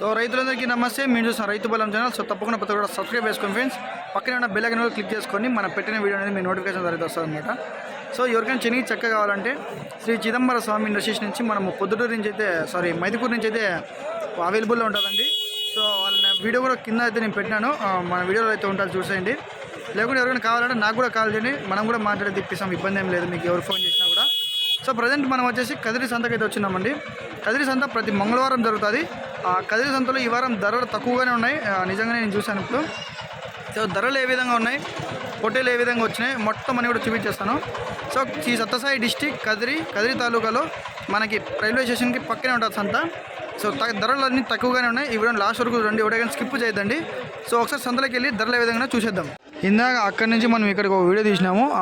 So రైతులందరికీ నమస్తే. మీరు చూసిన రైతు బలం ఛానల్. సో తప్పకుండా ప్రతి కూడా సబ్స్క్రైబ్ చేసుకోండి ఫ్రెండ్స్. పక్కన ఉన్న బెల్ ఐకన్ క్లిక్ చేసుకొని మనం పెట్టిన వీడియో అనేది మీ నోటిఫికేషన్ ద్వారా వస్తుందన్నమాట. సో ఎవరికైనా చెనిగి చెక్క కావాలంటే శ్రీ చిదంబర స్వామి ఇండస్ట్రీస్ నుంచి మనము పొద్దుటూరు నుంచి అయితే సారీ మైదుకూరు నుంచి అయితే అవైలబుల్లో ఉంటుందండి. సో వాళ్ళ వీడియో కూడా కింద అయితే నేను పెట్టినాను. మన వీడియోలో అయితే ఉంటుంది చూసేయండి. లేకుంటే ఎవరికైనా కావాలంటే నాకు కూడా కాల్ చేయండి. మనం కూడా మాట్లాడి తిప్పిస్తాం. ఇబ్బంది ఏం లేదు. మీకు ఎవరు ఫోన్ చేసినా కూడా. సో ప్రజెంట్ మనం వచ్చేసి కదిరి సంతకైతే అయితే వచ్చినామండి. కదిరి సంత ప్రతి మంగళవారం జరుగుతుంది. కదిరి సంతలో ఈ వారం ధరలు తక్కువగానే ఉన్నాయి. నిజంగానే నేను చూశాను ఇప్పుడు. సో ధరలు ఏ విధంగా ఉన్నాయి? పొట్టేలు ఏ విధంగా వచ్చినాయి? మొత్తం అని కూడా చూపించేస్తాను సో ఈ సత్తసాయి డిస్టిక్ కదిరి కదిరి తాలూకాలో మనకి రైల్వే స్టేషన్కి పక్కనే ఉంటుంది సంత. సో త- ధరలు అన్నీ తక్కువగానే ఉన్నాయి. ఈ వీడియో లాస్ట్ వరకు రండి ఎవరికైనా స్కిప్ చేయొద్దండి. సో ఒకసారి సంతలోకి వెళ్ళి ధరలు ఏ విధంగా చూసేద్దాం. ఇందాక అక్కడి నుంచి మనం ఇక్కడికి ఒక వీడియో తీసినాము.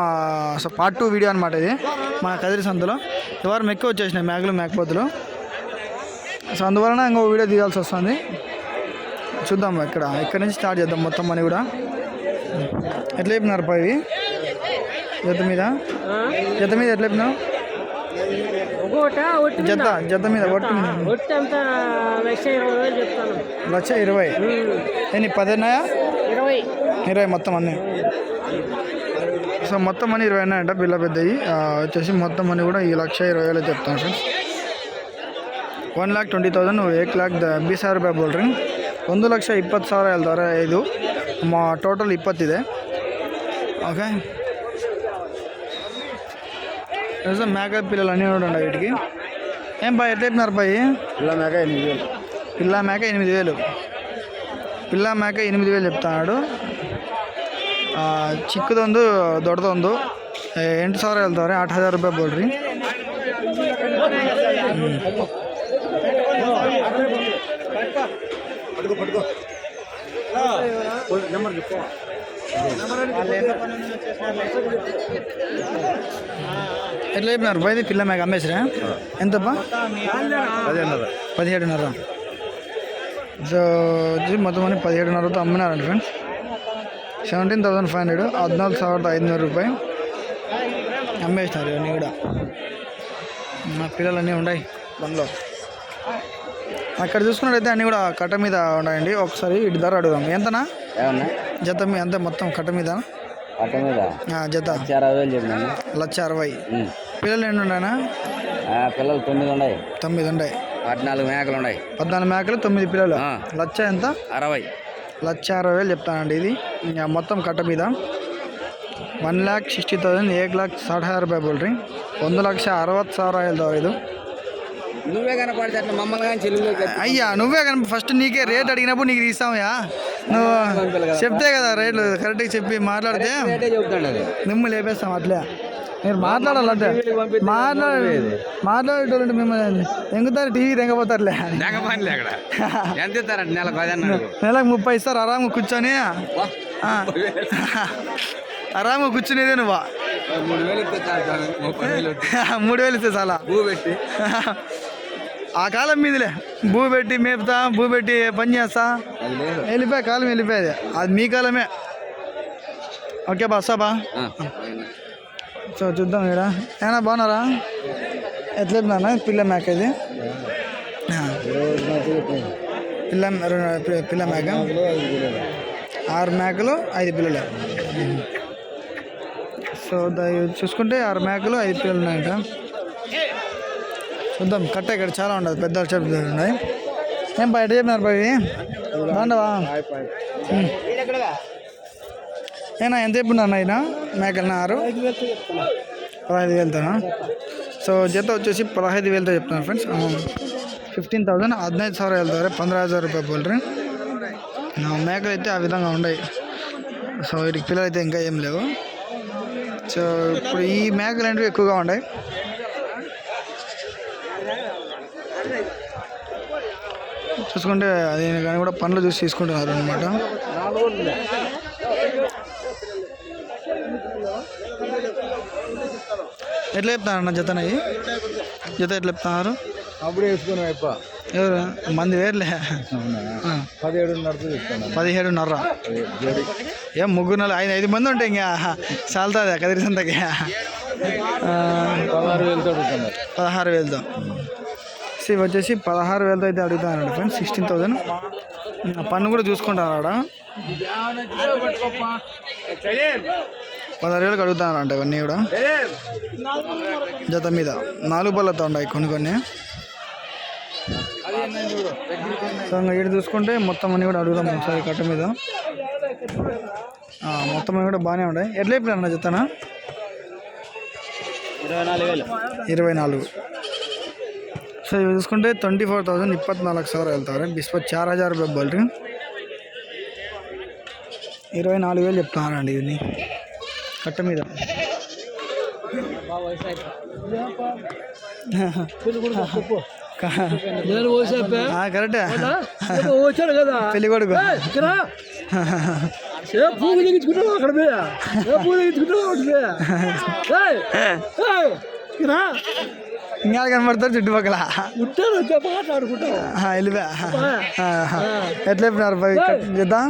సో పార్ట్ టూ వీడియో అనమాట ఇది. మన కదిరి సంతలో. ఎవరు వారం ఎక్కువ వచ్చేసినాయి. మేకలు మేకపోతులు సో అందువలన ఇంకో వీడియో తీయాల్సి వస్తుంది. చూద్దాం ఇక్కడ ఇక్కడ నుంచి స్టార్ట్ చేద్దాం మొత్తం మనీ కూడా. ఎట్లా చెప్పినారు పా ఇవి? జత మీద? జత మీద ఎట్లా చెప్పినావు? జత జత మీద ఒట్టి లక్ష ఇరవై ఎన్ని పదిన్నాయా ఇరవై. ఇరవై మొత్తం అన్నీ. సో మొత్తం అన్ని ఇరవై ఉన్నాయంట పిల్ల పెద్దవి. వచ్చేసి మొత్తం అన్ని కూడా ఈ లక్ష ఇరవై వేలు చెప్తాను friends. One lakh twenty thousand ಏಕ್ ಲ್ಯಾಕ್ ದ ಬೀಸ್ ಸಾವಿರ ರೂಪಾಯಿ ಬೋಲ್ರಿ ಒಂದು ಲಕ್ಷ ಇಪ್ಪತ್ತು ಸಾವಿರ ಹೇಳ್ತಾರೆ ಇದು ಮಾ ಟೋಟಲ್ ಇಪ್ಪತ್ತಿದೆ ఓకే నిజం మేకప్ పిల్లలు అన్నీ కూడా ఉన్నాయి వీటికి ఏం బాయ్ ఎట్లా చెప్పినారు బాయ్ పిల్ల మేక ఎనిమిది వేలు పిల్ల మేక ఎనిమిది వేలు పిల్ల మేక ఎనిమిది వేలు చెప్తున్నాడు ಆ, ಚಿಕ್ಕದೊಂದು ದೊಡ್ಡದೊಂದು ಏ, ಎಂಟು ಸಾವಿರ ಹೇಳ್ತವ್ರೆ ಆರು ಹಜಾರ್ ರೂಪಾಯಿ ಬೋಲ್ರಿ నెంబర్ చెప్పు ఎట్లా చెప్పినారు పోయింది పిల్ల మేక అమ్మేసిరా ఎంతప్పా పదిహేనున్నర పదిహేడున్నర సో వచ్చి మొత్తం అన్ని పదిహేడున్నరతో అమ్మినారండి friends seventeen thousand five hundred హద్నాలుగు ಸಾವಿರದ ఐదునూరు రూపాయి అమ్మేసినారు ఇవన్నీ కూడా మా పిల్లలు అన్నీ ఉన్నాయి బండ్లో అక్కడ చూసుకున్నట్టయితే అన్నీ కూడా కట్ట మీద ఉన్నాయండి. ఒకసారి ఇటు ధర అడుగుదాం. ఎంతనా? జత మీ అంతే మొత్తం కట్ట మీద? కట్ట మీద? జత. లక్ష అరవై పిల్లలు ఎన్ని ఉన్నాయనా పిల్లలు తొమ్మిది ఉన్నాయి. తొమ్మిది ఉన్నాయి. పద్నాలుగు మేకలు ఉన్నాయి. పద్నాలుగు మేకలు తొమ్మిది పిల్లలు. లక్ష ఎంత? అరవై. లక్ష అరవై వేలు చెప్తానండి ఇది. మొత్తం కట్ట మీద. వన్ ల్యాక్ సిక్స్టీ థౌజండ్ ఏక్ ల్యాక్ సాठ हज़ार రూపాయలు बोल వంద లక్ష ಲಕ್ಷ సార్ ఐదు. నువ్వే కనపడితే అట్లా మమ్మల్ని కానీ చెల్లి అయ్యా నువ్వే కానీ ఫస్ట్ నీకే రేట్ అడిగినప్పుడు నీకు తీస్తామయ్యా నువ్వు చెప్తే కదా రేట్లు కరెక్ట్గా చెప్పి మాట్లాడితే మిమ్మల్ని లేపేస్తాం అట్లే. మీరు మాట్లాడాలంటే మాట్లాడి మాట్లాడేటోళ్ళు మిమ్మల్ని ఎంగుతారు టీవీ తెంగపోతారులే. ఎంత పది అన్నాడు నెలకు ముప్పై ఇస్తారు ఆరాంగా కూర్చొని. ఆ. ఆరాంగా కూర్చునేదే నువ్వా. మూడు వేలు ఇస్తే చాలా. భూ పెట్టి. ఆ కాలం మీదిలే. భూ పెట్టి మేపుతా భూ పెట్టి పని చేస్తా. వెళ్ళిపోయా కాలం వెళ్ళిపోయేది. అది మీ కాలమే. ఓకే బా వస్తా బా. ఆ. సో చూద్దాం ఇక్కడ. ఏనా బాగున్నారా? ఎట్లా చెప్తున్నా పిల్ల మేక ఇది. పిల్ల పిల్ల మేక ఆరు మేకలు ఐదు పిల్లలు. సో చూసుకుంటే ఆరు మేకలు ఐదు పిల్లలు ఉన్నాయంట. చూద్దాం. కట్ట ఇక్కడ చాలా ఉండదు. పెద్ద చేపలు ఉన్నాయి. ఏం బయట చెప్పినారు బావి బాగుండవా? ఏనా ఎంత చెప్పున్నాను ఆయన మేకలనారు పదహైదు వేలతోనా సో జత వచ్చేసి పదహైదు వేలుతో చెప్తున్నాను ఫ్రెండ్స్. ఫిఫ్టీన్ థౌజండ్ హదినైదు సార్ వెళ్తారు. పంద్ర హజార్ రూపాయలు పోల్ట్రీ మేకలు అయితే ఆ విధంగా ఉన్నాయి సో వీటికి పిల్లలు అయితే ఇంకా ఏం లేవు. సో ఇప్పుడు ఈ మేకలు అంటే ఎక్కువగా ఉన్నాయి చూసుకుంటే అది కానీ కూడా పండ్లు చూసి తీసుకుంటున్నారు అనమాట ఎట్లా చెప్తారు అన్న జతనవి జత ఎట్లా చెప్తున్నారు? అప్పుడు వేసుకుని అయిపో ఎవరు? మంది వేర్లే. చెప్తాను పదిహేడున్నర ఏం ముగ్గురు నెలలు ఐదు ఐదు మంది ఉంటాయి ఇంకా చాలుతుంది కదిరి సంతకి ఆ, పదహారు వేలతో పదహారు వేలతో. ఇవి వచ్చేసి పదహారు వేలతో అయితే అడుగుతానండి ఫ్రెండ్స్ సిక్స్టీన్ థౌసండ్ పన్ను కూడా చూసుకుంటారు ఆడ? పదహారు వేలకు అడుగుతానంట ఇవన్నీ కూడా. జత మీద. నాలుగు బళ్ళతో ఉన్నాయి కొన్ని కొన్ని. సో ఇంకా ఇటు చూసుకుంటే మొత్తం అన్ని కూడా అడుగుదాం ఒకసారి కట్ట మీద. మొత్తం అన్ని కూడా బాగానే ఉన్నాయి. ఎట్లా చెప్పిన అన్న జతనా? ఇరవై నాలుగు. సో ఇవి చూసుకుంటే ట్వంటీ ఫోర్ థౌసండ్ ఇప్పత్నాలుగు సార్ వెళ్తారు. బిస్పో చార్ హజార్ రూపాయ బల్టింగ్ ఇరవై నాలుగు వేలు చెప్తున్నారండి ఇవన్నీ. కట్ట మీద. పెళ్ళి కొడుకు ఇంకా కనబడతారు చుట్టుపక్కల. మాట్లాడుకుంటావు ఆ, వెళ్ళిపో ఎట్లా చెప్పినారు చేద్దాం.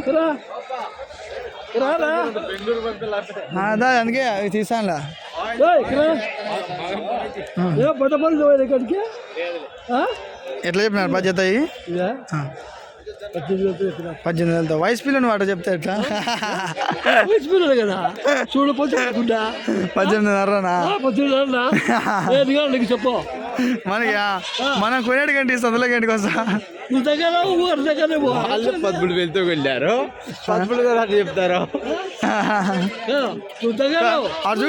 అదా అందుకే అవి తీసానులే? ఎట్లా చెప్పినారు బాధ్యత పద్దెనిమిది. పద్దెనిమిది వేలతో వయసు పిల్లని వాట చెప్తే ఎట్లా? వయసు పిల్లలు కదా. చూడు పొద్దుకుంటా పద్దెనిమిదిన్నరనా నీకు చెప్పు. మనకి మనం కొనేటి గంట సందులో గంటకి వస్తా. నువ్వు దగ్గర ఊరు దగ్గరనే పో. పదమూడు వేలతో వెళ్ళారు. పదమూడు అని చెప్తారు.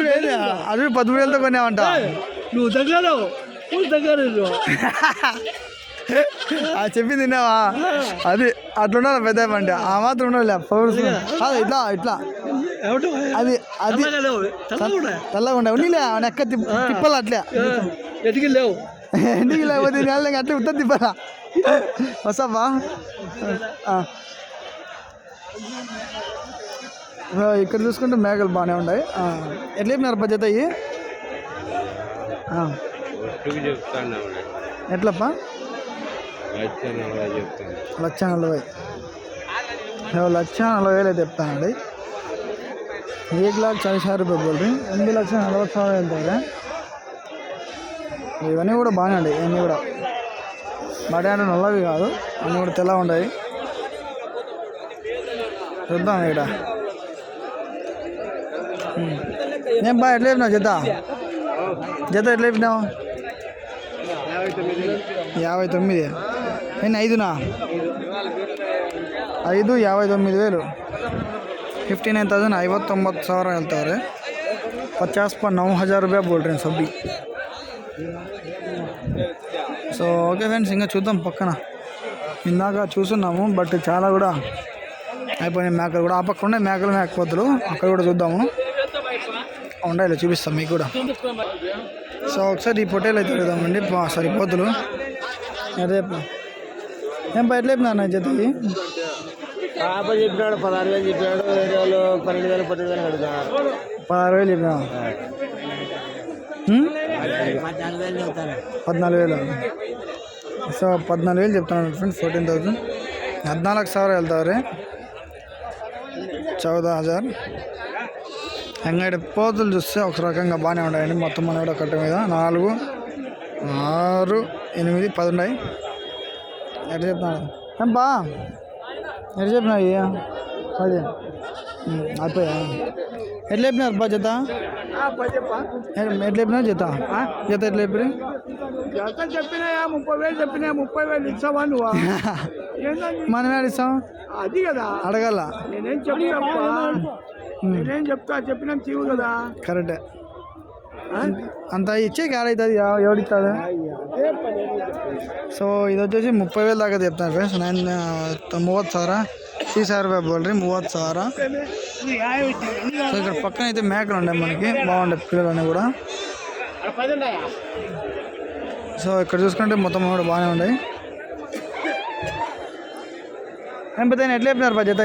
ఏది? పదమూడు వేలతో కొన్నామంట నువ్వు దగ్గర నువ్వు దగ్గర. ఆ చెప్పింది తిన్నావా అది అట్లా ఉండాలి పెద్ద అంటే. ఆ మాత్రం ఉండాలి ఇట్లా ఇట్లా? అది అది తెల్లగా లేవు తెల్లగా ఉన్నాయి. తెల్లగా ఉండే. ఉన్నీలే నెక్క తిప్ తిప్పాలి అట్లే. ఎదిగి లేవు. ఇంటికి లేకపోతే నేల అట్లే ఉత్త తిప్పాలా? వస్తావా ఇక్కడ చూసుకుంటే మేకలు బాగానే ఉన్నాయి. ఆ, ఎట్లా చెప్పినారు బడ్జెట్ అయ్యి ఎట్లప్పా లక్ష నలభై లక్ష నలభై. వేలు అయితే చెప్తానండి. एक లాక్స్ चालीस हज़ार రూపాయలు बोल ఎనిమిది లక్షల నలభై సార్ వెళ్తారా? ఇవన్నీ కూడా బాగానే అండి ఇవన్నీ కూడా. బడి నల్లవి కాదు అన్నీ కూడా తెల్ల ఉంటాయి. చూద్దాం ఇక్కడ. నేను బా ఎట్లా చెప్పినావు జత? జత ఎట్లా చెప్పినావు యాభై తొమ్మిది. నేను ఐదునా ಐದು ಯಾಭೈ ತೊಮ್ಮಿದು ವೇಲು ಫಿಫ್ಟಿ ನೈನ್ ತೌಸಂಡ್ ಐವತ್ತೊಂಬತ್ತು ಸಾವಿರ ಹೇಳ್ತಾರೆ పచాస్ పర్ నौ హజార్ రూపాయ బోల్ రే సబ్బి సో ఓకే ఫ్రెండ్స్ ఇంకా చూద్దాం పక్కన ఇందాక చూస్తున్నాము బట్ చాలా కూడా అయిపోయినాయి మేకలు కూడా ఆ పక్క ఉండే మేకలు మేకపోతులు అక్కడ కూడా చూద్దాము ఉండాలి చూపిస్తాం మీకు కూడా సో ఒకసారి ఈ పొట్టేలు అయితే చూద్దామండి సారీ పోతులు రేపు ఏం బయట లేపు నాన్న జతకి పాప చెప్పినాడు పదహారు వేలు చెప్పినాడు వేరే వాళ్ళు పన్నెండు వేలు పన్నెండు వేలు అడుగుతున్నారు పదహారు వేలు చెప్పినా పద్నాలుగు వేలు చెప్తాను పద్నాలుగు వేలు సో పద్నాలుగు వేలు చెప్తున్నాను ఫ్రెండ్స్ ఫోర్టీన్ థౌసండ్ ಹದಿನಾಲ್ಕು ಸಾವಿರ ಹೇಳ್ತಾವ್ರಿ చౌద హజార్ అంగడి పోతులు చూస్తే ఒక రకంగా బాగానే ఉన్నాయండి మొత్తం మన కూడా కట్ట మీద నాలుగు ఆరు ఎనిమిది పది ఉన్నాయి ఎట్లా చెప్తున్నాను ఏం బా ఎట్లా చెప్పినాయి పది. ఉమ్, అయిపోయా? ఎట్లా చెప్పినారు బా జత? ఎట్లా చెప్పినా జత? జత ఎట్లా చెప్పి ఎంత చెప్పినా ముప్పై వేలు చెప్పినా ముప్పై వేలు ఇస్తావా నువ్వు? మనం ఏడిస్తాం అది కదా. అడగాల? నేనేం చెప్తా నేనేం చెప్తా? చెప్పినా తీవు కదా. కరెక్టే. అంత ఇచ్చే ఇచ్చేకి ఏడవుతుంది ఎవడిస్తాడు సో ఇది వచ్చేసి ముప్పై వేలు దాకా చెప్తాను ఫ్రెండ్స్. నేను మూవత్తు సారా? టీ సార్ బోల్రీ మూవత్ సారా? సో ఇక్కడ పక్కన అయితే మేకలు ఉన్నాయి మనకి. బాగుండే పిల్లలన్నీ కూడా. సో ఇక్కడ చూసుకుంటే మొత్తం కూడా బాగానే ఉన్నాయి. ఏం పెద్ద ఎట్లా చెప్పినారు పా జత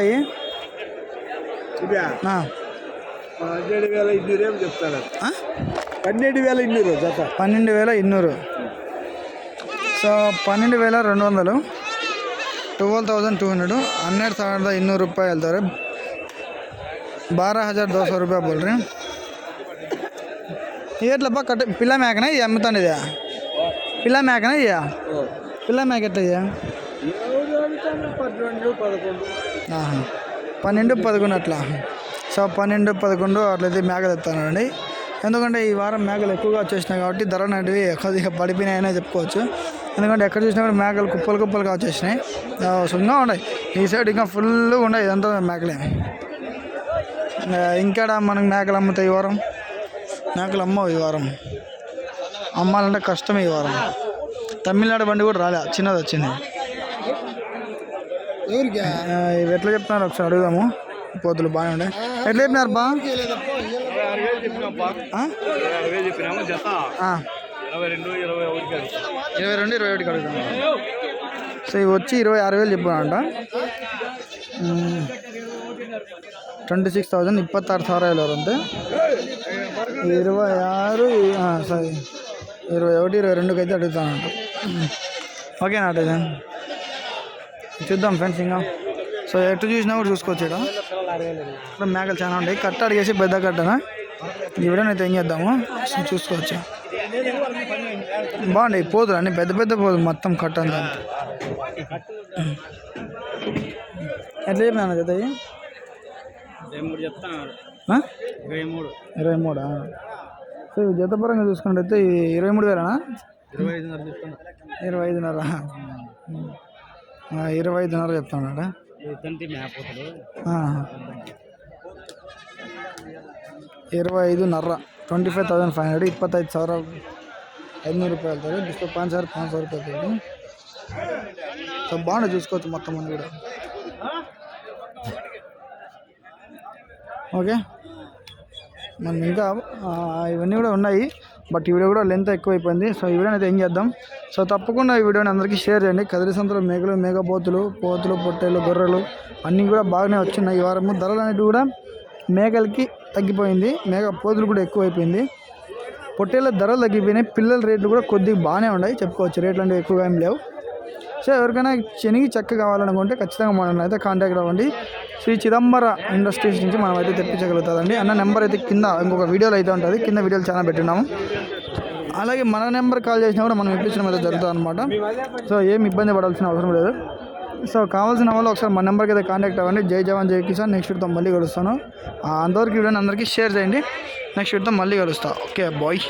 పదిహేడు వేల ఐదు చెప్తాడు. పన్నెండు వేల ఇన్నూరు జత పన్నెండు వేల ಇನ್ನೂರು ಸೊ ಪನ್ನెಂಡು ವೇಲ రెండు వందలు ಟ್ವೆಲ್ ತೌಸಂಡ್ ಟೂ ಹಂಡ್ರೆಡು ಹನ್ನೆರಡು ಸಾವಿರದ ಇನ್ನೂರು ರೂಪಾಯಿ ಹೇಳ್ತಾರೆ ಬಾರ ಹಜಾರ್ ದೋ ಸौ ರೂಪಾಯಿ ಬೋಲ್ರಿ ಏಟ್ಲಪ್ಪ ಕಟ್ ಪಿಲ್ಲ ಮ್ಯಾಕನ ಇದು ಅಮ್ಮತಾನಿದೆ పిల్ల మేకనా ఇయ్యా పిల్ల మేక ఎట్లా ఇయ్యా ఎవరు అడుగుతాను పన్నెండు పదకొండు ఆహా. పన్నెండు పదకొండు అట్లా సో పన్నెండు పదకొండు అట్లయితే మేకలు ఎత్తానండి ఎందుకంటే ఈ వారం మేకలు ఎక్కువగా వచ్చేసినాయి కాబట్టి ధర అనేటివి కొద్దిగా పడిపోయినాయనే చెప్పుకోవచ్చు. ఎందుకంటే ఎక్కడ చూసినా కూడా మేకలు కుప్పలు కుప్పలుగా వచ్చేసినాయి. ఆ, సో ఇంకా ఉన్నాయి. ఈ సైడ్ ఇంకా ఫుల్గా ఉన్నాయి ఇదంతా మేకలే. ఆ, ఇంకాడ మనకు మేకలు అమ్ముతాయి ఈ వారం? మేకలు అమ్మవు ఈ వారం. అమ్మాలంటే కష్టమే ఈ వారం. తమిళనాడు బండి కూడా రాలే. చిన్నది వచ్చింది. ఇవి ఎట్లా చెప్తున్నారు? ఒకసారి అడుగుదాము. పోతులు బాగానే ఉండే. ఎట్లా చెప్పినారు బా. ఇరవై రెండు ఇరవై ఒకటి కడుగుతాం సో ఇవి వచ్చి ఇరవై ఆరు వేలు చెప్పానంట ట్వంటీ సిక్స్ థౌజండ్ ఇప్పತ್ತಾరు ಸಾವಿರ అంతే. ఇరవై ఆరు సారీ. ఇరవై ఒకటి ఇరవై రెండుకి అయితే అడుగుతానంట ఓకే నాటేజన్ చూద్దాం ఫ్రెండ్స్ ఇంకా. సో ఎటు చూసినా కూడా చూసుకోవచ్చు ఇక్కడ. మేకలు చాలా ఉంటాయి కట్ట అడిగేసి పెద్ద కట్టనా? ఈ ఏం చేద్దాము? చూసుకోవచ్చు? బాగుంటాయి పోదులు అన్ని పెద్ద పెద్ద పోదులు మొత్తం కట్ట అంతా ఎట్లా చెప్పినా ఇవి? ఇరవై మూడు? చెప్తాను సో ఇవి జత పరంగా చూసుకున్నట్టయితే ఇరవై మూడు వేలనా? ఇరవై ఐదున్నర. చెప్తాను ఇరవై ఐదున్నర ఆ, ఇరవై ఐదున్నర చెప్తాడా తంటి మేపోతాడు ఇరవై ఐదున్నర twenty five thousand five hundred ಇಪ್ಪತ್ತೈದು ಸಾವಿರ ఐదునూరు రూపాయలు అవుతుంది డిస్కో పాంచ్ సార్ పాంచ్ సార్ రూపాయలు అవుతుంది సో బాగుంది చూసుకోవచ్చు మొత్తం మంది కూడా ఓకే మనం ఇంకా ఆ, ఇవన్నీ కూడా ఉన్నాయి బట్ ఈ వీడియో కూడా లెంత్ ఎక్కువైపోయింది సో ఈ వీడియోని అయితే ఏం చేద్దాం సో తప్పకుండా ఈ వీడియోని అందరికీ షేర్ చేయండి కదిరి సంతలో మేకలు మేకపోతులు పోతులు పొట్టేలు గొర్రెలు అన్నీ కూడా బాగానే వచ్చినాయి ఈ వారము ధరలు అనేవి కూడా మేకలకి తగ్గిపోయింది. మేక పోతులు కూడా ఎక్కువైపోయింది. పొట్టేళ్ళ ధరలు తగ్గిపోయినాయి. పిల్లల రేట్లు కూడా కొద్దిగా బాగానే ఉన్నాయి. చెప్పుకోవచ్చు. రేట్లు అంటే ఎక్కువగా ఏం లేవు. సో ఎవరికైనా శనగ చెక్క కావాలనుకుంటే ఖచ్చితంగా మనం అయితే కాంటాక్ట్ అవ్వండి. శ్రీ చిదంబర ఇండస్ట్రీస్ నుంచి మనం అయితే తెప్పించగలుగుతుందండి. అన్న నెంబర్ అయితే కింద ఇంకొక వీడియోలో అయితే ఉంటుంది. కింద వీడియోలు చాలా పెట్టినాము. అలాగే మన నెంబర్ కాల్ చేసినా కూడా మనం ఇప్పించడం అయితే జరుగుతుంది అనమాట సో ఏం ఇబ్బంది పడాల్సిన అవసరం లేదు. సో కావాల్సిన వాళ్ళు ఒకసారి మా నెంబర్కి అయితే కాంటాక్ట్ అవ్వండి. జై జవాన్ జై కిసాన్. నెక్స్ట్ వీడితో మళ్ళీ కలుస్తాను. అందరికీ వీడియోని అందరికీ షేర్ చేయండి. నెక్స్ట్ వీడితో మళ్ళీ కలుస్తా. Okay bye